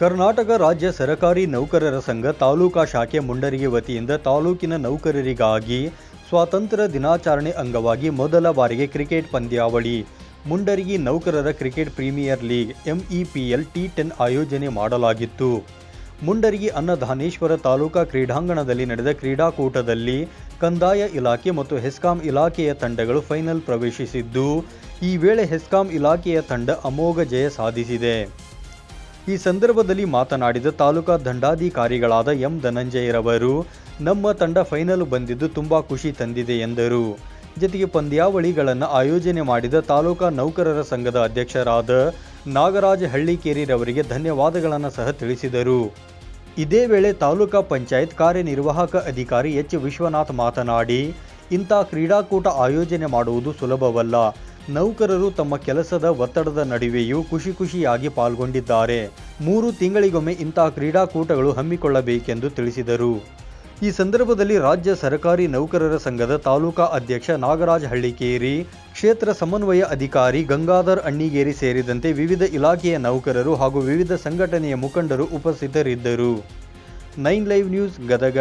ಕರ್ನಾಟಕ ರಾಜ್ಯ ಸರಕಾರಿ ನೌಕರರ ಸಂಘ ತಾಲೂಕಾ ಶಾಖೆ ಮುಂಡರಿಗೆ ವತಿಯಿಂದ ತಾಲೂಕಿನ ನೌಕರರಿಗಾಗಿ ಸ್ವಾತಂತ್ರ್ಯ ದಿನಾಚರಣೆ ಅಂಗವಾಗಿ ಮೊದಲ ಬಾರಿಗೆ ಕ್ರಿಕೆಟ್ ಪಂದ್ಯಾವಳಿ. ಮುಂಡರಿಗಿ ನೌಕರರ cricket premier league MEPL T ten ಆಯೋಜನೆ ಮಾಡಲಾಗಿತ್ತು. ಮುಂಡರಿಗಿ ಅನ್ನದಾನೇಶ್ವರ ತಾಲೂಕಾ ಕ್ರೀಡಾಂಗಣದಲ್ಲಿ ನಡೆದ ಕ್ರೀಡಾಕೂಟದಲ್ಲಿ ಕಂದಾಯ ಇಲಾಖೆ ಮತ್ತು ಹೆಸ್ಕಾಂ ಇಲಾಖೆಯ ತಂಡಗಳು ಫೈನಲ್ ಪ್ರವೇಶಿಸಿದ್ದು, ಈ ವೇಳೆ ಹೆಸ್ಕಾಂ ಇಲಾಖೆಯ ತಂಡ ಅಮೋಘ ಜಯ ಸಾಧಿಸಿದೆ. ಈ ಸಂದರ್ಭದಲ್ಲಿ ಮಾತನಾಡಿದ ತಾಲೂಕಾ ದಂಡಾಧಿಕಾರಿಗಳಾದ ಎಂ ಧನಂಜಯರವರು, ನಮ್ಮ ತಂಡ ಫೈನಲ್ ಬಂದಿದ್ದು ತುಂಬಾ ಖುಷಿ ತಂದಿದೆ ಎಂದರು. ಜೊತೆಗೆ ಪಂದ್ಯಾವಳಿಗಳನ್ನು ಆಯೋಜನೆ ಮಾಡಿದ ತಾಲೂಕಾ ನೌಕರರ ಸಂಘದ ಅಧ್ಯಕ್ಷರಾದ ನಾಗರಾಜ ಹಳ್ಳಿಕೇರಿರವರಿಗೆ ಧನ್ಯವಾದಗಳನ್ನು ಸಹ ತಿಳಿಸಿದರು. ಇದೇ ವೇಳೆ ತಾಲೂಕಾ ಪಂಚಾಯತ್ ಕಾರ್ಯನಿರ್ವಾಹಕ ಅಧಿಕಾರಿ ಎಚ್ ವಿಶ್ವನಾಥ್ ಮಾತನಾಡಿ, ಇಂಥ ಕ್ರೀಡಾಕೂಟ ಆಯೋಜನೆ ಮಾಡುವುದು ಸುಲಭವಲ್ಲ. ನೌಕರರು ತಮ್ಮ ಕೆಲಸದ ಒತ್ತಡದ ನಡುವೆಯೂ ಖುಷಿ ಖುಷಿಯಾಗಿ ಪಾಲ್ಗೊಂಡಿದ್ದಾರೆ. ಮೂರು ತಿಂಗಳಿಗೊಮ್ಮೆ ಇಂತಹ ಕ್ರೀಡಾಕೂಟಗಳು ಹಮ್ಮಿಕೊಳ್ಳಬೇಕೆಂದು ತಿಳಿಸಿದರು. ಈ ಸಂದರ್ಭದಲ್ಲಿ ರಾಜ್ಯ ಸರ್ಕಾರಿ ನೌಕರರ ಸಂಘದ ತಾಲೂಕಾ ಅಧ್ಯಕ್ಷ ನಾಗರಾಜ ಹಳ್ಳಿಕೇರಿ, ಕ್ಷೇತ್ರ ಸಮನ್ವಯ ಅಧಿಕಾರಿ ಗಂಗಾಧರ್ ಅಣ್ಣಿಗೇರಿ ಸೇರಿದಂತೆ ವಿವಿಧ ಇಲಾಖೆಯ ನೌಕರರು ಹಾಗೂ ವಿವಿಧ ಸಂಘಟನೆಯ ಮುಖಂಡರು ಉಪಸ್ಥಿತರಿದ್ದರು. Nine live news Gadag.